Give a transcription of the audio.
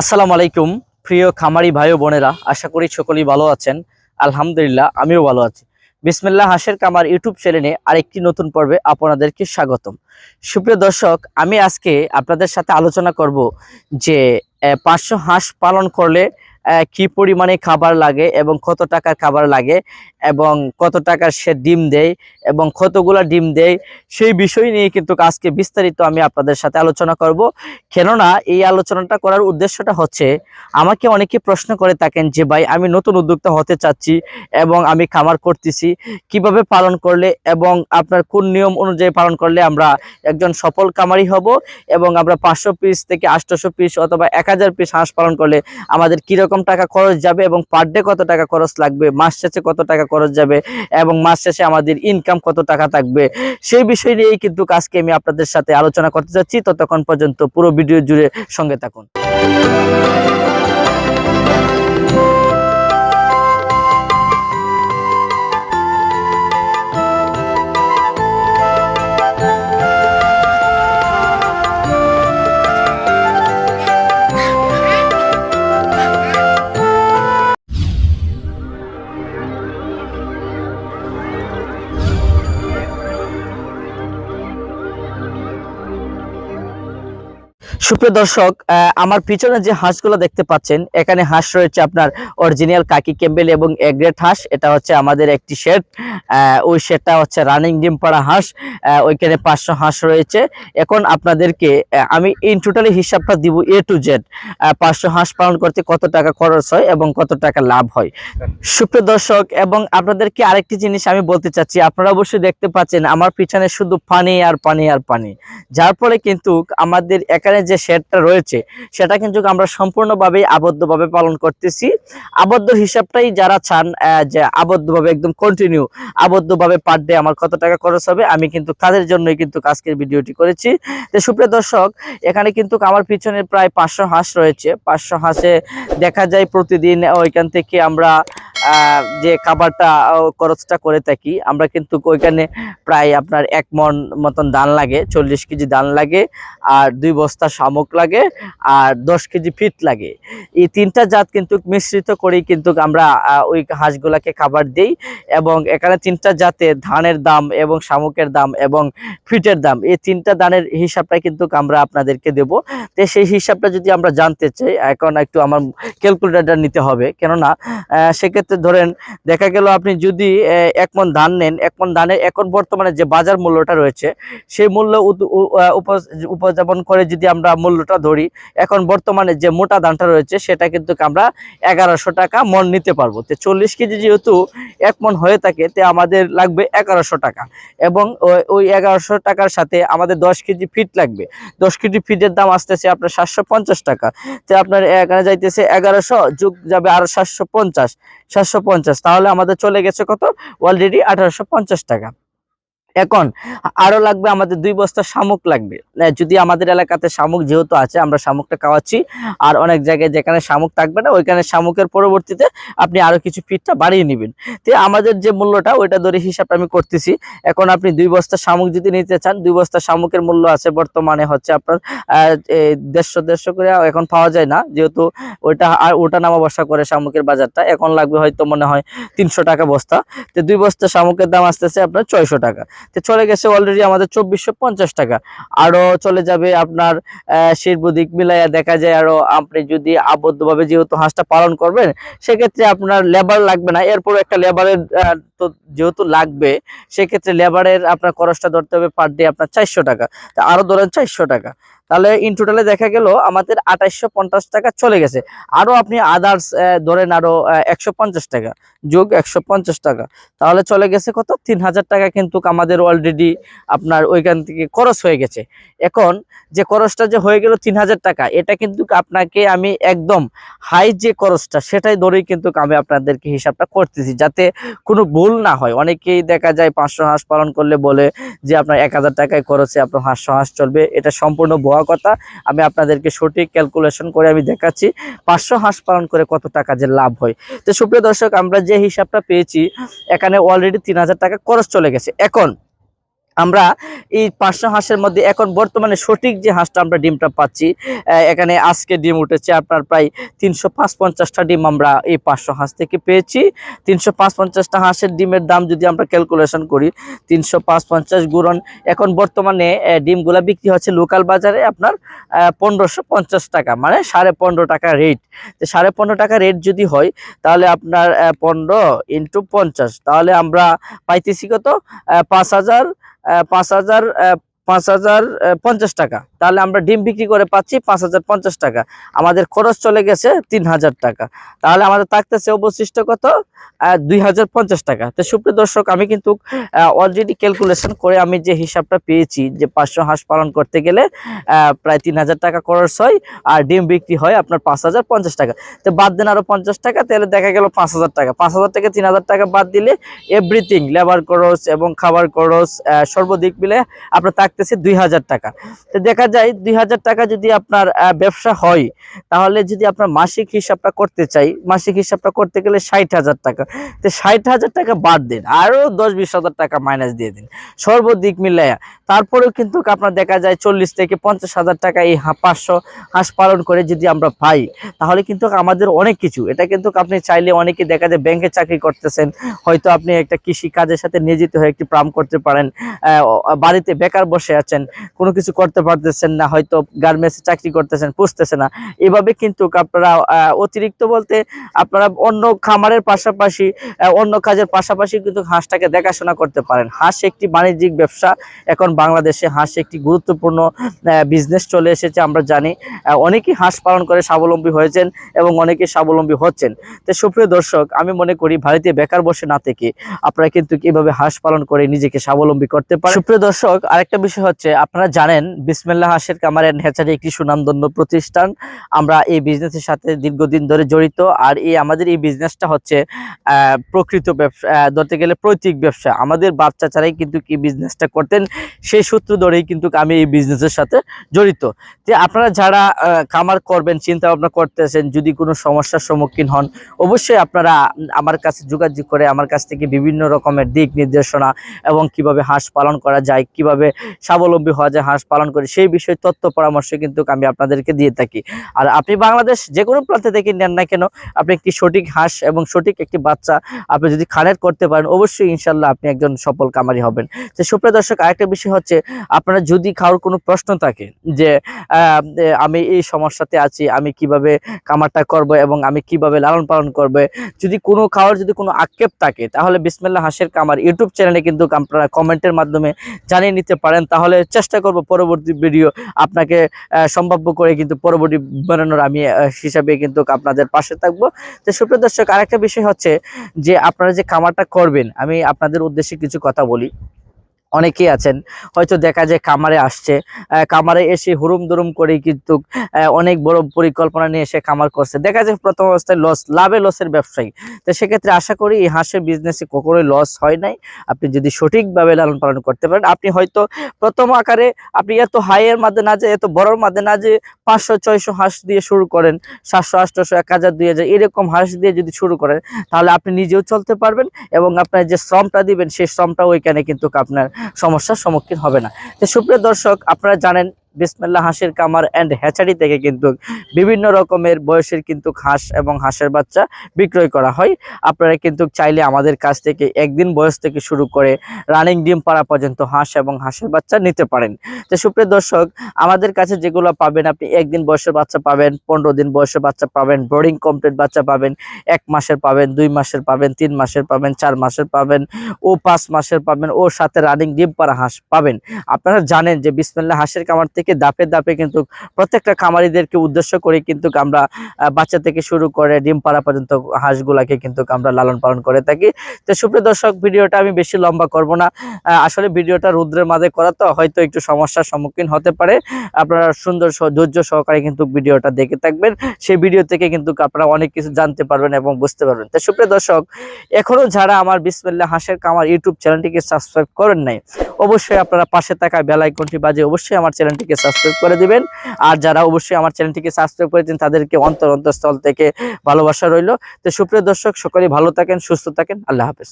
আসসালামু আলাইকুম, প্রিয় খামারি ভাই বোনেরা, আশা করি সকলেই ভালো আছেন। আলহামদুলিল্লাহ, আমিও ভালো আছি। বিসমিল্লা হাসের কামার ইউটিউব চ্যানেলে আরেকটি নতুন পর্বে আপনাদেরকে স্বাগতম। সুপ্রিয় দর্শক, আমি আজকে আপনাদের সাথে আলোচনা করব যে পাঁচশো হাঁস পালন করলে কি পরিমাণে খাবার লাগে এবং কত টাকার খাবার লাগে এবং কত টাকার সে ডিম দেয় এবং কতগুলা ডিম দেয়, সেই বিষয় নিয়ে কিন্তু আজকে বিস্তারিত আমি আপনাদের সাথে আলোচনা করব। কেননা এই আলোচনাটা করার উদ্দেশ্যটা হচ্ছে, আমাকে অনেকে প্রশ্ন করে থাকেন যে, ভাই, আমি নতুন উদ্যোক্তা হতে চাচ্ছি এবং আমি খামার করতেছি, কীভাবে পালন করলে এবং আপনার কোন নিয়ম অনুযায়ী পালন করলে আমরা একজন সফল খামারি হব এবং আমরা পাঁচশো পিস থেকে আটশোশো পিস অথবা এক হাজার পিস হাঁস পালন করলে আমাদের কীরকম টাকা খরচ যাবে এবং পার ডে কত টাকা খরচ লাগবে, মাস শেষে কত টাকা খরচ যাবে এবং মাস শেষে আমাদের ইনকাম কত টাকা থাকবে, সেই বিষয় নিয়েই কিন্তু আজকে আমি আপনাদের সাথে আলোচনা করতে যাচ্ছি। ততক্ষণ পর্যন্ত পুরো ভিডিও জুড়ে সঙ্গে থাকুন। সুপ্রিয় দর্শক আমার পিছনে যে হাঁসগুলো দেখতে পাচ্ছেন, এখানে হাঁস রয়েছে আপনার অরিজিনাল কাকি ক্যাম্বেল এবং এগ্রেট হাঁস। এটা হচ্ছে আমাদের একটি শেড ওই শেডটা হচ্ছে রানিং ডিম পাড়া হাঁস ওইখানে পাঁচশো হাঁস রয়েছে। এখন আপনাদেরকে আমি ইন টোটালি হিসাবটা দিব এ টু জেড পাঁচশো হাঁস পালন করতে কত টাকা খরচ হয় এবং কত টাকা লাভ হয়। সুপ্রিয় দর্শক, এবং আপনাদেরকে আরেকটি জিনিস আমি বলতে চাচ্ছি, আপনারা অবশ্যই দেখতে পাচ্ছেন আমার পিছনে শুধু পানি আর পানি আর পানি। যার ফলে কিন্তু আমাদের এখানে যে শেডটা রয়েছে, সেটা কিন্তু আমরা সম্পূর্ণভাবে আবদ্ধভাবে পালন করতেছি। আবদ্ধ হিসাবটাই যারা চান যে আবদ্ধভাবে একদম কন্টিনিউ আবদ্ধভাবে পার ডে আমার কত টাকা খরচ হবে, আমি কিন্তু তাদের জন্যই কিন্তু আজকের ভিডিওটি করেছি। তো সুপ্রিয় দর্শক, এখানে কিন্তু আমার পিছনে প্রায় পাঁচশো হাঁস রয়েছে। পাঁচশো হাঁসে দেখা যায় প্রতিদিন ওইখান থেকে আমরা যে খাবারটা খরচটা করে থাকি, আমরা কিন্তু ওইখানে প্রায় আপনার এক মন মতন ধান লাগে, চল্লিশ কেজি ধান লাগে, আর দুই বস্তা শামুক লাগে, আর দশ কেজি ফিট লাগে। এই তিনটা জাত কিন্তু মিশ্রিত করেই কিন্তু আমরা ওই হাঁসগুলাকে খাবার দিই, এবং এখানে তিনটা জাতে ধানের দাম এবং শামুকের দাম এবং ফিটের দাম, এই তিনটা দানের হিসাবটা কিন্তু আমরা আপনাদেরকে দেব। তো সেই হিসাবটা যদি আমরা জানতে চাই, এখন একটু আমার ক্যালকুলেটারটা নিতে হবে। কেননা সেক্ষেত্রে ধরেন দেখা গেল আপনি যদি এক মন ধান নেন এক মন ধানের এখন বর্তমানে যে বাজার মূল্যটা রয়েছে সেই মূল্য উদ- উ- আহ, উপ- উপস্থাপন করে যদি আমরা মূল্যটা ধরি এখন বর্তমানে যে মোটা ধানটা রয়েছে সেটা কিন্তু আমরা এগারোশো টাকা মন নিতে পারব। তো চল্লিশ কেজি যেহেতু এক মন হয়ে থাকে তে আমাদের লাগবে এগারোশো টাকা। এবং ওই- ওই এগারোশো টাকার সাথে আমাদের দশ কেজি ফিট লাগবে। দশ কেজি ফিটের দাম আসতেছে আপনার সাতশো পঞ্চাশ টাকা। তো আপনার এখানে যাইতেছে এগারোশো যুগ যাবে আরও সাতশো পঞ্চাশ। পঞ্চাশ। তাহলে আমাদের চলে গেছে কত? অলরেডি আঠারোশো পঞ্চাশ টাকা। এখন আরও লাগবে আমাদের দুই বস্তা শামুক লাগবে। যদি আমাদের এলাকাতে শামুক যেহেতু আছে, আমরা শামুকটা খাওয়াচ্ছি। আর অনেক জায়গায় যেখানে শামুক থাকবে না, ওইখানে শামুকের পরবর্তীতে আপনি আরও কিছু ফিটটা বাড়িয়ে নেবেন। তো, আমাদের যে মূল্যটা, ওইটা ধরে হিসাবটা আমি করতেছি। এখন আপনি দুই বস্তা শামুক যদি নিতে চান, দুই বস্তা শামুকের মূল্য আছে বর্তমানে হচ্ছে আপনার দেড়শো দেড়শো করে এখন পাওয়া যায় না। যেহেতু ওইটা, আর ওটা নামা বসা করে শামুকের বাজারটা, এখন লাগবে হয়তো মনে হয় তিনশো টাকা বস্তা। তো, দুই বস্তা শামুকের দাম আসতেছে আপনার ছয়শো টাকা। তো চলে গেছে অলরেডি আমাদের চব্বিশশো পঞ্চাশ টাকা। আরও চলে যাবে আপনার, আহ, শিল্প দিক মিলাইয়া দেখা যায় আরও আপনি যদি আবদ্ধভাবে যেহেতু হাঁসটা পালন করবেন, সেক্ষেত্রে আপনার লেবার লাগবে না। এরপর একটা লেবারের তো যেহেতু লাগবে, সেক্ষেত্রে লেবারের আপনার খরচটা ধরতে হবে পার ডে আপনার চারশো টাকা। তা আরও ধরেন চারশো টাকা। তাহলে ইন টোটালে দেখা গেল আমাদের আঠাইশশো টাকা চলে গেছে। আরও আপনি আদার্স ধরেন আরও একশো টাকা, যোগ একশো পঞ্চাশ টাকা, তাহলে চলে গেছে কত? তিন হাজার টাকা কিন্তু আমাদের অলরেডি আপনার ওইখান থেকে খরচ হয়ে গেছে। এখন যে খরচটা যে হয়ে গেল তিন হাজার টাকা, এটা কিন্তু আপনাকে আমি একদম হাই যে খরচটা, সেটাই ধরেই কিন্তু আমি আপনাদেরকে হিসাবটা করতেছি, যাতে কোনো ভুল না হয়। অনেকেই দেখা যায় পাঁচশো হাঁস পালন করলে বলে যে, আপনার এক হাজার টাকায় খরচে আপনার পাঁচশো হাঁস চলবে, এটা সম্পূর্ণ ভুয়া কথা আমি আপনাদেরকে সঠিক ক্যালকুলেশন করে আমি দেখাচ্ছি, পাঁচশো হাঁস পালন করে কত টাকা যে লাভ হয়। তো সুপ্রিয় দর্শক, আমরা যে হিসাবটা পেয়েছি, এখানে অলরেডি তিন হাজার টাকা খরচ চলে গেছে। এখন আমরা এই পাঁচশো হাঁসের মধ্যে এখন বর্তমানে সঠিক যে হাঁসটা আমরা ডিমটা পাচ্ছি এখানে আজকে ডিম উঠেছে আপনার প্রায় তিনশো পঞ্চাশটা ডিম আমরা এই পাঁচশো হাঁস থেকে পেয়েছি। তিনশো পঞ্চাশটা হাঁসের ডিমের দাম যদি আমরা ক্যালকুলেশন করি, তিনশো পঞ্চাশ গুণন এখন বর্তমানে ডিমগুলা বিক্রি হচ্ছে লোকাল বাজারে আপনার পনেরোশো পঞ্চাশ টাকা মানে সাড়ে পনেরো টাকা রেট তো সাড়ে পনেরো টাকা রেট যদি হয়, তাহলে আপনার পনেরো ইন্টু পঞ্চাশ, তাহলে আমরা পাইতেছি কত? পাঁচ হাজার পাঁচ হাজার পাঁচ হাজার পঞ্চাশ টাকা। তাহলে আমরা ডিম বিক্রি করে পাচ্ছি পাঁচ হাজার পঞ্চাশ টাকা। আমাদের খরচ চলে গেছে তিন হাজার টাকা। তাহলে আমাদের থাকতেছে অবশিষ্ট কত? দুই হাজার পঞ্চাশ টাকা। তো সুপ্রিয় দর্শক, আমি কিন্তু অলরেডি ক্যালকুলেশন করে আমি যে হিসাবটা পেয়েছি, যে পাঁচশো হাঁস পালন করতে গেলে প্রায় তিন হাজার টাকা খরচ হয় আর ডিম বিক্রি হয় আপনার পাঁচ হাজার পঞ্চাশ টাকা। তো বাদ দেন আরও পঞ্চাশ টাকা, তাহলে দেখা গেল পাঁচ হাজার টাকা। পাঁচ হাজার টাকা তিন হাজার টাকা বাদ দিলে এভরিথিং লেবার খরচ এবং খাবার খরচ সর্বদিক মিলে আপনার থাকতেছে দুই হাজার টাকা। তো দেখা যায়, দুই হাজার টাকা যদি আপনার ব্যবসা হয়, তাহলে যদি আপনার মাসিক হিসাবটা করতে চাই, মাসিক হিসাবটা করতে গেলে ষাট হাজার টাকা। তো ষাট হাজার টাকা বাদ দিন আরও দশ বিশ হাজার টাকা মাইনাস দিয়ে দিন। সর্বদিক মিলাইয়া। তারপরেও কিন্তু আপনার দেখা যায় চল্লিশ থেকে পঞ্চাশ হাজার টাকা এই পাঁচশো হাঁস পালন করে যদি আমরা পাই, তাহলে কিন্তু আমাদের অনেক কিছু। এটা কিন্তু আপনি চাইলে অনেকে দেখা যায় ব্যাংকে চাকরি করতেছেন, হয়তো আপনি একটা কৃষি কাজের সাথে নিয়োজিত হয়ে একটি ফার্ম করতে পারেন বাড়িতে বেকার বসে আছেন, কোনো কিছু করতে পারতেছেন না, হয়তো গার্মেন্টসে চাকরি করতেছেন, পুষতেছে না। এভাবে কিন্তু আপনারা অতিরিক্ত বলতে আপনারা অন্য খামারের পাশাপাশি অন্য কাজের পাশাপাশি কিন্তু হাঁসটাকে দেখাশোনা করতে পারেন। হাঁস একটি বাণিজ্যিক ব্যবসা। এখন বাংলাদেশে হাঁস একটি গুরুত্বপূর্ণ বিজনেস চলে এসেছে, আমরা জানি। অনেকেই হাঁস পালন করে স্বাবলম্বী হয়েছেন এবং অনেকে স্বাবলম্বী হচ্ছেন। তো সুপ্রিয় দর্শক, আমি মনে করি ভারতীয় বেকার বসে না থেকে আপনারা কিন্তু কীভাবে হাঁস পালন করে নিজেকে স্বাবলম্বী করতে পারেন। সুপ্রিয় দর্শক, আরেকটা বিষয় হচ্ছে, আপনারা জানেন বিসমিল্লা হাঁসের কামার অ্যান্ড হ্যাচারি একটি সুনামধন্য প্রতিষ্ঠান। আমরা এই বিজনেসের সাথে দীর্ঘদিন ধরে জড়িত আর এই আমাদের এই বিজনেসটা হচ্ছে প্রকৃত ব্যবসা ধরতে গেলে পৈতৃক ব্যবসা। আমাদের বাচ্চা চারাই কিন্তু কি বিজনেসটা করতেন, সেই সূত্র ধরেই কিন্তু আমি এই বিজনেসের সাথে জড়িত। যে আপনারা যারা খামার করবেন চিন্তা ভাবনা করতেছেন, যদি কোনো সমস্যার সম্মুখীন হন, অবশ্যই আপনারা আমার কাছে যোগাযোগ করে আমার কাছ থেকে বিভিন্ন রকমের দিক নির্দেশনা এবং কীভাবে হাঁস পালন করা যায়, কীভাবে স্বাবলম্বী হওয়া যায়, হাঁস পালন করে সেই বিষয়ে তথ্য পরামর্শ কিন্তু আমি আপনাদেরকে দিয়ে থাকি। আর আপনি বাংলাদেশ যে কোনো প্রান্তে থেকে নেন না কেন, আপনি একটি সঠিক হাঁস এবং সঠিক একটি বাচ্চা আপনি যদি খানের করতে পারেন, অবশ্যই ইনশাল্লাহ আপনি একজন সফল কামারি হবেন। তো সুপ্রিয় দর্শক, আরেকটা বিষয় হচ্ছে, আপনারা যদি কারোর কোনো প্রশ্ন থাকে যে আমি এই সমস্যাতে আছি, আমি কীভাবে কামারটা করব এবং আমি কীভাবে লালন পালন করব, যদি কোনো খাওয়ার যদি কোনো আক্ষেপ থাকে, তাহলে বিসমিল্লা হাঁসের কামার ইউটিউব চ্যানেলে কিন্তু আপনারা কমেন্টের মাধ্যমে জানিয়ে নিতে পারেন। তাহলে চেষ্টা করব পরবর্তী ভিডিও আপনাকে সম্ভাব্য করে কিন্তু পরবর্তী বানানোর আমি হিসাবে কিন্তু আপনাদের পাশে থাকব। তো সুপ্রিয় দর্শক, আরেকটা বিষয় হচ্ছে যে, আপনারা যে খামারটা করবেন, আমি আপনাদের উদ্দেশ্যে কিছু কথা বলি। অনেকেই আছেন। হয়তো দেখা যায় কামারে আসছে। খামারে এসে হুরুম দুরুম করে কিন্তু অনেক বড় পরিকল্পনা নিয়ে এসে কামার করছে। দেখা যায় প্রথম অবস্থায় লস লাভে লসের ব্যবসায়ী। তো সেক্ষেত্রে আশা করি এই হাঁসের বিজনেসে কখনোই লস হয় নাই। আপনি যদি সঠিকভাবে লালন পালন করতে পারেন, আপনি হয়তো প্রথম আকারে আপনি এত হাইয়ের মধ্যে না যে, এত বড়র মধ্যে না যে, পাঁচশো, ছয়শো হাঁস দিয়ে শুরু করেন। সাতশো আটশোশো এক হাজার, দুই হাজার, এরকম হাঁস দিয়ে যদি শুরু করেন, তাহলে আপনি নিজেও চলতে পারবেন এবং আপনার যে শ্রমটা দিবেন, সেই শ্রমটা ওইখানে কিন্তু আপনার সমস্যার সম্মুখীন হবে না। তো সুপ্রিয় দর্শক আপনারা জানেন বিসমিল্লা হাঁসের কামার অ্যান্ড হ্যাচারি থেকে কিন্তু বিভিন্ন রকমের বয়সের কিন্তু হাঁস এবং হাঁসের বাচ্চা বিক্রয় করা হয়। আপনারা কিন্তু চাইলে আমাদের কাছ থেকে একদিন বয়স থেকে শুরু করে রানিং ডিম পাড়া পর্যন্ত হাঁস এবং হাঁসের বাচ্চা নিতে পারেন। তো সুপ্রিয় দর্শক, আমাদের কাছে যেগুলো পাবেন আপনি একদিন বয়সের বাচ্চা পাবেন, পনেরো দিন বয়সের বাচ্চা পাবেন বোর্ডিং কমপ্লিট বাচ্চা পাবেন, এক মাসের পাবেন, দুই মাসের পাবেন, তিন মাসের পাবেন, চার মাসের পাবেন, ও পাঁচ মাসের পাবেন, ও সাথে রানিং ডিম পাড়া হাঁস পাবেন। আপনারা জানেন যে বিসমিল্লা হাঁসের কামার থেকে দাপে দাপে কিন্তু প্রত্যেকটা খামারিদেরকে উদ্দেশ্য করে কিন্তু আমরা বাচ্চা থেকে শুরু করে ডিম পাড়া পর্যন্ত হাঁসগুলাকে কিন্তু আমরা লালন পালন করে থাকি। তো সুপ্রিয় দর্শক, ভিডিওটা আমি বেশি লম্বা করব না। আসলে ভিডিওটা রুদ্রের মাঝে করা তো, হয়তো একটু সমস্যার সম্মুখীন হতে পারে। আপনারা সুন্দর ধৈর্য সহকারে কিন্তু ভিডিওটা দেখে থাকবেন। সেই ভিডিও থেকে কিন্তু আপনারা অনেক কিছু জানতে পারবেন এবং বুঝতে পারবেন। তো সুপ্রিয় দর্শক, এখনও যারা আমার বিসমিল্লা হাঁসের কামার ইউটিউব চ্যানেলটিকে সাবস্ক্রাইব করেন নাই অবশ্যই আপনারা পাশে থাকা বেল আইকনটি বাজে অবশ্যই আমার চ্যানেলটিকে সাবস্ক্রাইব করে দিবেন। আর যারা অবশ্যই আমার চ্যানেলটিকে সাবস্ক্রাইব দিন তাদেরকে অন্তর অন্তঃস্থল থেকে ভালোবাসা রইল। তো সুপ্রিয় দর্শক, সকলেই ভালো থাকেন, সুস্থ থাকেন। আল্লাহ হাফেজ।